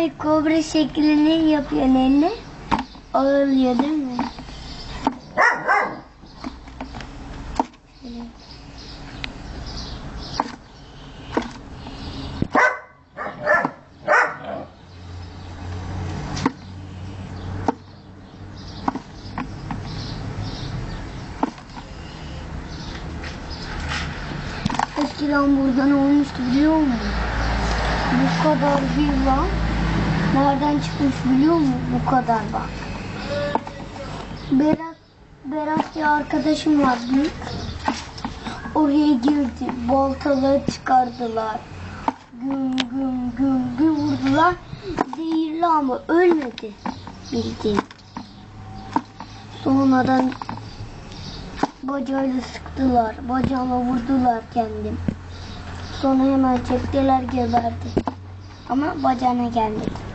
Ay kobra şeklini yapıyorsun elle. Ağırlıyor değil mi? Eskiden burada ne olmuştu biliyor musun? Bu kadar bir lan. Nereden çıkmış biliyor musun? Bu kadar bak. Berat, Berat diye arkadaşım var büyük. Oraya girdi. Baltaları çıkardılar. Güm güm güm güm vurdular. Zehirli ama ölmedi. Bildiğin. Sonradan bacağıyla sıktılar. Bacağıma vurdular kendim. Sonra hemen çektiler geberdi. Ama bacağına gelmedi.